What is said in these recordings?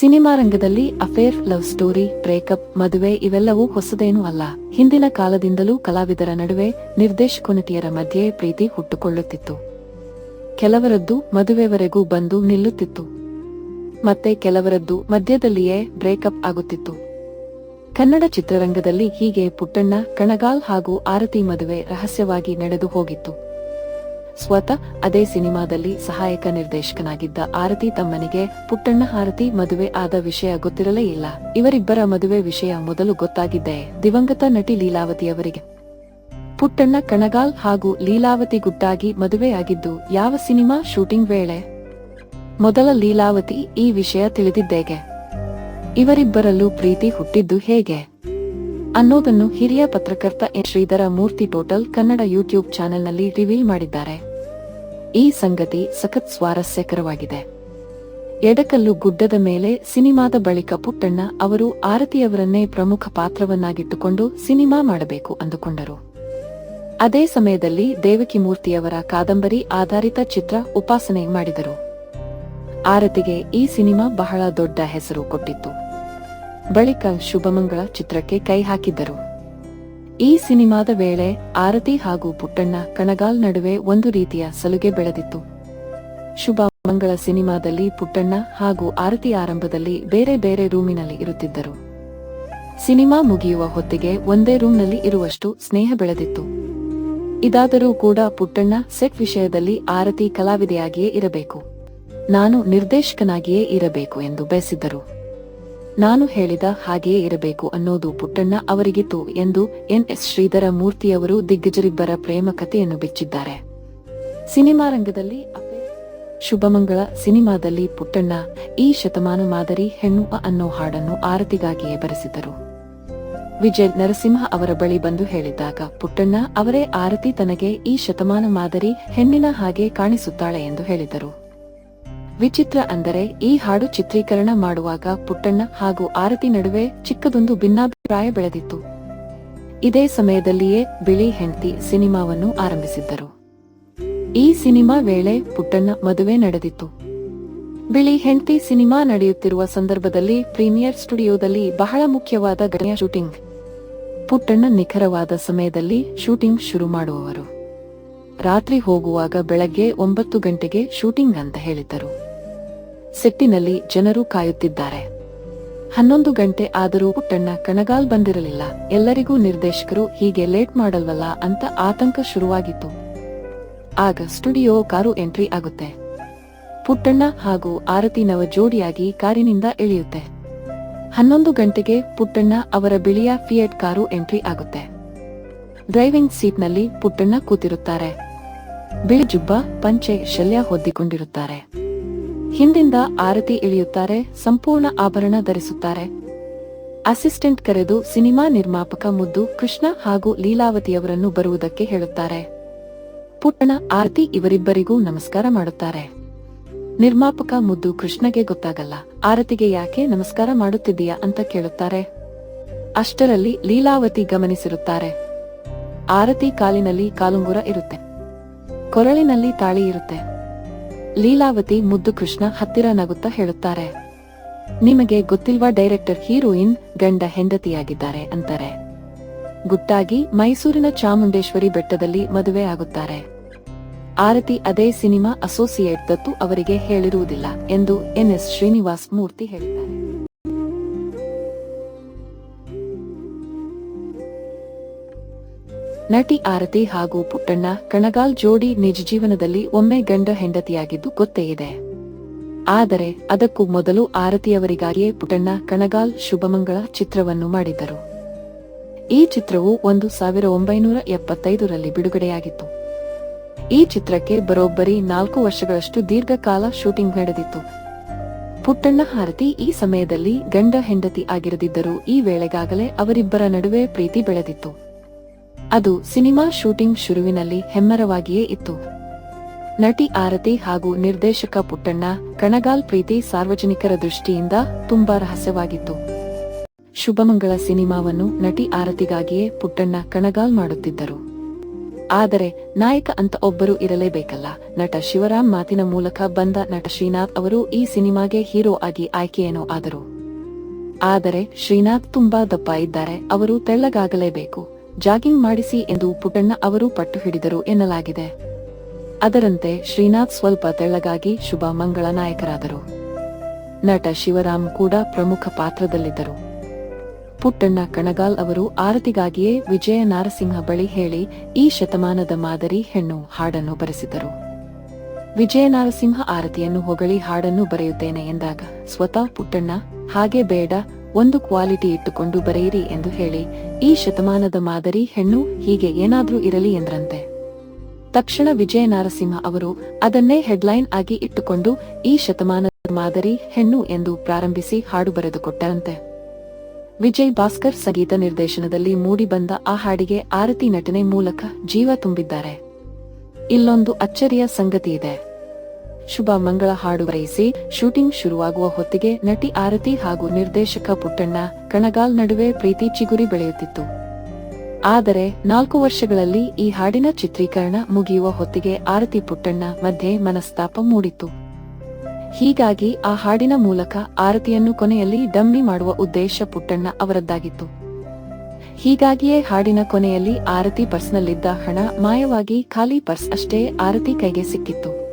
Cinema ರಂಗದಲ್ಲಿ affair, love story, breakup, ಮದುವೆ ಇವೆಲ್ಲವೂ ಹೊಸದೇನೂ ಅಲ್ಲ. ಹಿಂದಿನ ಕಾಲದಿಂದಲೂ ಕಲಾವಿದರ ನಡುವೆ ನಿರ್ದೇಶಕನಟಿಯರ ಮಧ್ಯೆ ಪ್ರೀತಿ ಹುಟ್ಟುಕೊಳ್ಳುತ್ತಿತ್ತು. ಕೆಲವರದ್ದು ಮದುವೆವರೆಗೂ ಬಂದು ನಿಲ್ಲುತ್ತಿತ್ತು. ಮತ್ತೆ ಕೆಲವರದ್ದು ಮಧ್ಯದಲ್ಲಿಯೇ ಬ್ರೇಕಪ್ ಆಗುತ್ತಿತ್ತು. ಕನ್ನಡ ಚಿತ್ರರಂಗದಲ್ಲಿ ಹೀಗೆ ಪುಟ್ಟಣ್ಣ, ಕಣಗಾಲ್ ಹಾಗೂ ಆರತಿ ಮದುವೆ ರಹಸ್ಯವಾಗಿ ನಡೆದು ಹೋಗಿತ್ತು. ಸ್ವತಃ ಅದೇ ಸಿನಿಮಾದಲ್ಲಿ ಸಹಾಯಕ ನಿರ್ದೇಶಕನಾಗಿದ್ದ ಆರತಿ ತಮ್ಮನಿಗೆ ಪುಟ್ಟಣ್ಣ ಆರತಿ ಮದುವೆ ಆದ ವಿಷಯ ಗೊತ್ತಿರಲೇ ಇಲ್ಲ. ಇವರಿಬ್ಬರ ಮದುವೆ ವಿಷಯ ಮೊದಲು ಗೊತ್ತಾಗಿದ್ದೆ ದಿವಂಗತ ನಟಿ ಲೀಲಾವತಿ ಅವರಿಗೆ. ಪುಟ್ಟಣ್ಣ ಕಣಗಾಲ್ ಹಾಗೂ ಲೀಲಾವತಿ ಗುಟ್ಟಾಗಿ ಮದುವೆಯಾಗಿದ್ದು ಯಾವ ಸಿನಿಮಾ ಶೂಟಿಂಗ್ ವೇಳೆ? ಮೊದಲ ಲೀಲಾವತಿ ಈ ವಿಷಯ ತಿಳಿದಿದ್ದೇಗೆ. ಇವರಿಬ್ಬರಲ್ಲೂ ಪ್ರೀತಿ ಹುಟ್ಟಿದ್ದು ಹೇಗೆ? ಅನ್ನೋದನ್ನು ಹಿರಿಯ ಪತ್ರಕರ್ತ N Sridhara Murthy total Kannada YouTube ಚಾನೆಲ್ನಲ್ಲಿ ರಿವೀಲ್ ಮಾಡಿದ್ದಾರೆ. ಈ ಸಂಗತಿ ಸಖತ್ ಸ್ವಾರಸ್ಯಕರವಾಗಿದೆ. ಎಡಕಲ್ಲು ಗುಡ್ಡದ ಮೇಲೆ ಸಿನಿಮಾದ ಬಳಿಕ ಪುಟ್ಟಣ್ಣ ಅವರು ಆರತಿಯವರನ್ನೇ ಪ್ರಮುಖ ಪಾತ್ರವನ್ನಾಗಿಟ್ಟುಕೊಂಡು ಸಿನಿಮಾ ಮಾಡಬೇಕು ಅಂದುಕೊಂಡರು. ಅದೇ ಸಮಯದಲ್ಲಿ ದೇವಕಿ ಮೂರ್ತಿಯವರ ಕಾದಂಬರಿ ಆಧಾರಿತ ಚಿತ್ರ ಉಪಾಸನೆ ಮಾಡಿದರು. ಆರತಿಗೆ ಈ ಸಿನಿಮಾ ಬಹಳ ದೊಡ್ಡ ಹೆಸರು ಕೊಟ್ಟಿತ್ತು. ಬಳಿಕ ಶುಭಮಂಗಳ ಚಿತ್ರಕ್ಕೆ ಕೈ ಹಾಕಿದ್ದರು. ಈ ಸಿನಿಮಾದ ವೇಳೆ ಆರತಿ ಹಾಗೂ ಪುಟ್ಟಣ್ಣ ಕಣಗಾಲ್ ನಡುವೆ ಒಂದು ರೀತಿಯ ಸಲುಗೆ ಬೆಳೆದಿತ್ತು. ಶುಭ ಮಂಗಳ ಸಿನಿಮಾದಲ್ಲಿ ಪುಟ್ಟಣ್ಣ ಹಾಗೂ ಆರತಿ ಆರಂಭದಲ್ಲಿ ಬೇರೆ ಬೇರೆ ರೂಮಿನಲ್ಲಿ ಇರುತ್ತಿದ್ದರು. ಸಿನಿಮಾ ಮುಗಿಯುವ ಹೊತ್ತಿಗೆ ಒಂದೇ ರೂಮ್ನಲ್ಲಿ ಇರುವಷ್ಟು ಸ್ನೇಹ ಬೆಳೆದಿತ್ತು. ಇದಾದರೂ ಕೂಡ ಪುಟ್ಟಣ್ಣ ಸೆಟ್ ವಿಷಯದಲ್ಲಿ ಆರತಿ ಕಲಾವಿದೆಯಾಗಿಯೇ ಇರಬೇಕು. ನಾನು ನಿರ್ದೇಶಕನಾಗಿಯೇ ಇರಬೇಕು ಎಂದು ಬಯಸಿದ್ದರು. ನಾನು ಹೇಳಿದ ಹಾಗೆಯೇ ಇರಬೇಕು ಅನ್ನೋದು ಪುಟ್ಟಣ್ಣ ಅವರಿಗಿತ್ತು ಎಂದು ಎನ್ ಎಸ್ ಶ್ರೀಧರ ಮೂರ್ತಿಯವರು ದಿಗ್ಗಜರಿಬ್ಬರ ಪ್ರೇಮ ಕಥೆಯನ್ನು ಬಿಚ್ಚಿದ್ದಾರೆ. ಸಿನಿಮಾ ರಂಗದಲ್ಲಿ ಶುಭಮಂಗಳ ಸಿನಿಮಾದಲ್ಲಿ ಪುಟ್ಟಣ್ಣ ಈ ಶತಮಾನ ಮಾದರಿ ಹೆಣ್ಣು ಅನ್ನೋ ಹಾಡನ್ನು ಆರತಿಗಾಗಿಯೇ ಬರೆಸಿದರು. ವಿಜಯ್ ನರಸಿಂಹ ಅವರ ಬಳಿ ಬಂದು ಹೇಳಿದ್ದಾಗ ಪುಟ್ಟಣ್ಣ ಅವರೇ ಆರತಿ ತನಗೆ ಈ ಶತಮಾನ ಮಾದರಿ ಹೆಣ್ಣಿನ ಹಾಗೆ ಕಾಣಿಸುತ್ತಾಳೆ ಎಂದು ಹೇಳಿದರು. ವಿಚಿತ್ರ ಅಂದರೆ ಈ ಹಾಡು ಚಿತ್ರೀಕರಣ ಮಾಡುವಾಗ ಪುಟ್ಟಣ್ಣ ಹಾಗೂ ಆರತಿ ನಡುವೆ ಚಿಕ್ಕದೊಂದು ಭಿನ್ನಾಭಿಪ್ರಾಯ ಬೆಳೆದಿತ್ತು. ಇದೇ ಸಮಯದಲ್ಲಿಯೇ ಬಿಳಿ ಹೆಂಡತಿ ಸಿನಿಮಾವನ್ನು ಆರಂಭಿಸಿದ್ದರು. ಈ ಸಿನಿಮಾ ವೇಳೆ ಪುಟ್ಟಣ್ಣ ಮದುವೆ ನಡೆದಿತ್ತು. ಬಿಳಿ ಹೆಂಡತಿ ಸಿನಿಮಾ ನಡೆಯುತ್ತಿರುವ ಸಂದರ್ಭದಲ್ಲಿ ಪ್ರೀಮಿಯರ್ ಸ್ಟುಡಿಯೋದಲ್ಲಿ ಬಹಳ ಮುಖ್ಯವಾದ ಘಟನೆಯ ಶೂಟಿಂಗ್. ಪುಟ್ಟಣ್ಣ ನಿಖರವಾದ ಸಮಯದಲ್ಲಿ ಶೂಟಿಂಗ್ ಶುರು ಮಾಡುವವರು. ರಾತ್ರಿ ಹೋಗುವಾಗ ಬೆಳಗ್ಗೆ ಒಂಬತ್ತು ಗಂಟೆಗೆ ಶೂಟಿಂಗ್ ಅಂತ ಹೇಳಿದ್ದರು. ಸೆಟ್ಟಿನಲ್ಲಿ ಜನರು ಕಾಯುತ್ತಿದ್ದಾರೆ. ಹನ್ನೊಂದು ಗಂಟೆ ಆದರೂ ಪುಟ್ಟಣ್ಣ ಕಣಗಾಲ್ ಬಂದಿರಲಿಲ್ಲ. ಎಲ್ಲರಿಗೂ ನಿರ್ದೇಶಕರು ಹೀಗೆ ಲೇಟ್ ಮಾಡಲ್ವಲ್ಲ ಅಂತ ಆತಂಕ ಶುರುವಾಗಿತ್ತು. ಆಗ ಸ್ಟುಡಿಯೋ ಕಾರು ಎಂಟ್ರಿ ಆಗುತ್ತೆ. ಪುಟ್ಟಣ್ಣ ಹಾಗೂ ಆರತಿ ನವ ಜೋಡಿಯಾಗಿ ಕಾರಿನಿಂದ ಇಳಿಯುತ್ತೆ. ಹನ್ನೊಂದು ಗಂಟೆಗೆ ಪುಟ್ಟಣ್ಣ ಅವರ ಬಿಳಿಯ ಫಿಯಟ್ ಕಾರು ಎಂಟ್ರಿ ಆಗುತ್ತೆ. ಡ್ರೈವಿಂಗ್ ಸೀಟ್ನಲ್ಲಿ ಪುಟ್ಟಣ್ಣ ಕೂತಿರುತ್ತಾರೆ. ಬಿಳಿ ಜುಬ್ಬ, ಪಂಚೆ, ಶಲ್ಯ ಹೊದ್ದಿಕೊಂಡಿರುತ್ತಾರೆ. ಹಿಂದಿಂದ ಆರತಿ ಇಳಿಯುತ್ತಾರೆ, ಸಂಪೂರ್ಣ ಆಭರಣ ಧರಿಸುತ್ತಾರೆ. ಅಸಿಸ್ಟೆಂಟ್ ಕರೆದು ಸಿನಿಮಾ ನಿರ್ಮಾಪಕ ಮುದ್ದು ಕೃಷ್ಣ ಹಾಗೂ ಲೀಲಾವತಿಯವರನ್ನು ಬರುವುದಕ್ಕೆ ಹೇಳುತ್ತಾರೆ. ಪುಟ್ಟಣ, ಆರತಿ ಇವರಿಬ್ಬರಿಗೂ ನಮಸ್ಕಾರ ಮಾಡುತ್ತಾರೆ. ನಿರ್ಮಾಪಕ ಮುದ್ದು ಕೃಷ್ಣಗೆ ಗೊತ್ತಾಗಲ್ಲ, ಆರತಿಗೆ ಯಾಕೆ ನಮಸ್ಕಾರ ಮಾಡುತ್ತಿದ್ದೀಯಾ ಅಂತ ಕೇಳುತ್ತಾರೆ. ಅಷ್ಟರಲ್ಲಿ ಲೀಲಾವತಿ ಗಮನಿಸಿರುತ್ತಾರೆ. ಆರತಿ ಕಾಲಿನಲ್ಲಿ ಕಾಲುಂಗುರ ಇರುತ್ತೆ. ಕೊರಳಿನಲ್ಲಿ ತಾಳಿ ಇರುತ್ತೆ. ಲೀಲಾವತಿ ಮುದ್ದು ಕೃಷ್ಣ ಹತ್ತಿರ ನಗುತ್ತಾ ಹೇಳುತ್ತಾರೆ. ನಿಮಗೆ ಗೊತ್ತಿಲ್ವಾ ಡೈರೆಕ್ಟರ್ ಹೀರೋಯಿನ್ ಗಂಡ ಹೆಂಡತಿಯಾಗಿದ್ದಾರೆ ಅಂತಾರೆ. ಗುಟ್ಟಾಗಿ ಮೈಸೂರಿನ ಚಾಮುಂಡೇಶ್ವರಿ ಬೆಟ್ಟದಲ್ಲಿ ಮದುವೆ ಆಗುತ್ತಾರೆ. ಆರತಿ ಅದೇ ಸಿನಿಮಾ ಅಸೋಸಿಯೇಟ್ ದತ್ತು ಅವರಿಗೆ ಹೇಳಿರುವುದಿಲ್ಲ ಎಂದು ಎನ್ಎಸ್ ಶ್ರೀನಿವಾಸ್ ಮೂರ್ತಿ ಹೇಳಿದ್ದಾರೆ. ನಟಿ ಆರತಿ ಹಾಗೂ ಪುಟ್ಟಣ್ಣ ಕಣಗಾಲ್ ಜೋಡಿ ನಿಜ ಜೀವನದಲ್ಲಿ ಒಮ್ಮೆ ಗಂಡ ಹೆಂಡತಿಯಾಗಿದ್ದು ಗೊತ್ತೇ ಇದೆ. ಆದರೆ ಅದಕ್ಕೂ ಮೊದಲು ಆರತಿಯವರಿಗಾಗಿಯೇ ಪುಟ್ಟಣ್ಣ ಕಣಗಾಲ್ ಶುಭಮಂಗಳ ಚಿತ್ರವನ್ನು ಮಾಡಿದ್ದರು. ಈ ಚಿತ್ರವು ಒಂದು ಸಾವಿರ ಒಂಬೈನೂರ ಎಪ್ಪತ್ತೈದರಲ್ಲಿ ಬಿಡುಗಡೆಯಾಗಿತ್ತು. ಈ ಚಿತ್ರಕ್ಕೆ ಬರೋಬ್ಬರಿ ನಾಲ್ಕು ವರ್ಷಗಳಷ್ಟು ದೀರ್ಘಕಾಲ ಶೂಟಿಂಗ್ ನಡೆದಿತ್ತು. ಪುಟ್ಟಣ್ಣ ಆರತಿ ಈ ಸಮಯದಲ್ಲಿ ಗಂಡ ಹೆಂಡತಿ ಆಗಿರದಿದ್ದರೂ ಈ ವೇಳೆಗಾಗಲೇ ಅವರಿಬ್ಬರ ನಡುವೆ ಪ್ರೀತಿ ಬೆಳೆದಿತ್ತು. ಅದು ಸಿನಿಮಾ ಶೂಟಿಂಗ್ ಶುರುವಿನಲ್ಲಿ ಹೆಮ್ಮರವಾಗಿಯೇ ಇತ್ತು. ನಟಿ ಆರತಿ ಹಾಗೂ ನಿರ್ದೇಶಕ ಪುಟ್ಟಣ್ಣ ಕಣಗಾಲ್ ಪ್ರೀತಿ ಸಾರ್ವಜನಿಕರ ದೃಷ್ಟಿಯಿಂದ ತುಂಬಾ ರಹಸ್ಯವಾಗಿತ್ತು. ಶುಭಮಂಗಳ ಸಿನಿಮಾವನ್ನು ನಟಿ ಆರತಿಗಾಗಿಯೇ ಪುಟ್ಟಣ್ಣ ಕಣಗಾಲ್ ಮಾಡುತ್ತಿದ್ದರು. ಆದರೆ ನಾಯಕ ಅಂತ ಒಬ್ಬರು ಇರಲೇಬೇಕಲ್ಲ, ನಟ ಶಿವರಾಮ್ ಮಾತಿನ ಮೂಲಕ ಬಂದ ನಟ ಶ್ರೀನಾಥ್ ಅವರು ಈ ಸಿನಿಮಾಗೆ ಹೀರೋ ಆಗಿ ಆಯ್ಕೆಯೇನೋ ಆದರು. ಆದರೆ ಶ್ರೀನಾಥ್ ತುಂಬಾ ದಪ್ಪ ಇದ್ದಾರೆ, ಅವರು ತೆಳ್ಳಗಾಗಲೇಬೇಕು. ಜಾಗಿಂಗ್ ಮಾಡಿಸಿ ಎಂದು ಪುಟ್ಟಣ್ಣ ಅವರು ಪಟ್ಟು ಹಿಡಿದರು ಎನ್ನಲಾಗಿದೆ. ಅದರಂತೆ ಶ್ರೀನಾಥ್ ಸ್ವಲ್ಪ ತೆಳ್ಳಗಾಗಿ ಶುಭ ಮಂಗಳ ನಾಯಕರಾದರು. ನಟ ಶಿವರಾಮ್ ಕೂಡ ಪ್ರಮುಖ ಪಾತ್ರದಲ್ಲಿದ್ದರು. ಪುಟ್ಟಣ್ಣ ಕಣಗಾಲ್ ಅವರು ಆರತಿಗಾಗಿಯೇ ವಿಜಯ ನಾರಸಿಂಹ ಬಳಿ ಹೇಳಿ ಈ ಶತಮಾನದ ಮಾದರಿ ಹೆಣ್ಣು ಹಾಡನ್ನು ಬರೆಸಿದರು. ವಿಜಯ ನಾರಸಿಂಹ ಆರತಿಯನ್ನು ಹೊಗಳಿ ಹಾಡನ್ನು ಬರೆಯುತ್ತೇನೆ ಎಂದಾಗ, ಸ್ವತಃ ಪುಟ್ಟಣ್ಣ, ಹಾಗೆ ಬೇಡ ಒಂದು ಕ್ವಾಲಿಟಿ ಇಟ್ಟುಕೊಂಡು ಬರೆಯಿರಿ ಎಂದು ಹೇಳಿ ಈ ಶತಮಾನದ ಮಾದರಿ ಹೆಣ್ಣು ಹೀಗೆ ಏನಾದ್ರೂ ಇರಲಿ ಎಂದ್ರಂತೆ. ತಕ್ಷಣ ವಿಜಯ ನಾರಸಿಂಹ ಅವರು ಅದನ್ನೇ ಹೆಡ್ಲೈನ್ ಆಗಿ ಇಟ್ಟುಕೊಂಡು ಈ ಶತಮಾನದ ಮಾದರಿ ಹೆಣ್ಣು ಎಂದು ಪ್ರಾರಂಭಿಸಿ ಹಾಡು ಬರೆದುಕೊಟ್ಟರಂತೆ ವಿಜಯ್ ಭಾಸ್ಕರ್ ಸಂಗೀತ ನಿರ್ದೇಶನದಲ್ಲಿ ಮೂಡಿಬಂದ ಆ ಹಾಡಿಗೆ ಆರತಿ ನಟನೆ ಮೂಲಕ ಜೀವ ತುಂಬಿದ್ದಾರೆ. ಇಲ್ಲೊಂದು ಅಚ್ಚರಿಯ ಸಂಗತಿ ಇದೆ. ಶುಭ ಮಂಗಳ ಹಾಡು ಬರೆಯಿಸಿ ಶೂಟಿಂಗ್ ಶುರುವಾಗುವ ಹೊತ್ತಿಗೆ ನಟಿ ಆರತಿ ಹಾಗೂ ನಿರ್ದೇಶಕ ಪುಟ್ಟಣ್ಣ ಕಣಗಾಲ್ ನಡುವೆ ಪ್ರೀತಿ ಚಿಗುರಿ ಬೆಳೆಯುತ್ತಿತ್ತು. ಆದರೆ ನಾಲ್ಕು ವರ್ಷಗಳಲ್ಲಿ ಈ ಹಾಡಿನ ಚಿತ್ರೀಕರಣ ಮುಗಿಯುವ ಹೊತ್ತಿಗೆ ಆರತಿ ಪುಟ್ಟಣ್ಣ ಮಧ್ಯೆ ಮನಸ್ತಾಪ ಮೂಡಿತ್ತು. ಹೀಗಾಗಿ ಆ ಹಾಡಿನ ಮೂಲಕ ಆರತಿಯನ್ನು ಕೊನೆಯಲ್ಲಿ ಡಮ್ಮಿ ಮಾಡುವ ಉದ್ದೇಶ ಪುಟ್ಟಣ್ಣ ಅವರದ್ದಾಗಿತ್ತು. ಹೀಗಾಗಿಯೇ ಹಾಡಿನ ಕೊನೆಯಲ್ಲಿ ಆರತಿ ಪರ್ಸ್ನಲ್ಲಿದ್ದ ಹಣ ಮಾಯವಾಗಿ ಖಾಲಿ ಪರ್ಸ್ ಅಷ್ಟೇ ಆರತಿ ಕೈಗೆ ಸಿಕ್ಕಿತ್ತು.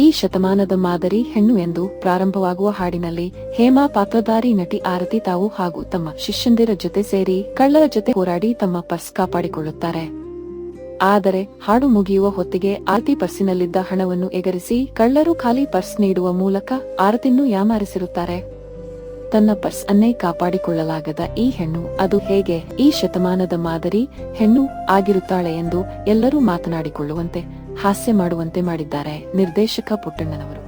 ಈ ಶತಮಾನದ ಮಾದರಿ ಹೆಣ್ಣು ಎಂದು ಪ್ರಾರಂಭವಾಗುವ ಹಾಡಿನಲ್ಲಿ ಹೇಮಾ ಪಾತ್ರಧಾರಿ ನಟಿ ಆರತಿ ತಾವು ಹಾಗೂ ತಮ್ಮ ಶಿಷ್ಯಂದಿರ ಜೊತೆ ಸೇರಿ ಕಳ್ಳರ ಜೊತೆ ಹೋರಾಡಿ ತಮ್ಮ ಪರ್ಸ್ ಕಾಪಾಡಿಕೊಳ್ಳುತ್ತಾರೆ. ಆದರೆ ಹಾಡು ಮುಗಿಯುವ ಹೊತ್ತಿಗೆ ಆರತಿ ಪರ್ಸಿನಲ್ಲಿದ್ದ ಹಣವನ್ನು ಎಗರಿಸಿ ಕಳ್ಳರು ಖಾಲಿ ಪರ್ಸ್ ನೀಡುವ ಮೂಲಕ ಆರತಿಯನ್ನು ಯಾಮಾರಿಸಿರುತ್ತಾರೆ. ತನ್ನ ಪರ್ಸ್ ಅನ್ನೇ ಕಾಪಾಡಿಕೊಳ್ಳಲಾಗದ ಈ ಹೆಣ್ಣು ಅದು ಹೇಗೆ ಈ ಶತಮಾನದ ಮಾದರಿ ಹೆಣ್ಣು ಆಗಿರುತ್ತಾಳೆ ಎಂದು ಎಲ್ಲರೂ ಮಾತನಾಡಿಕೊಳ್ಳುವಂತೆ ಹಾಸ್ಯ ಮಾಡುವಂತೆ ಮಾಡಿದ್ದಾರೆ ನಿರ್ದೇಶಕ ಪುಟ್ಟಣ್ಣನವರು.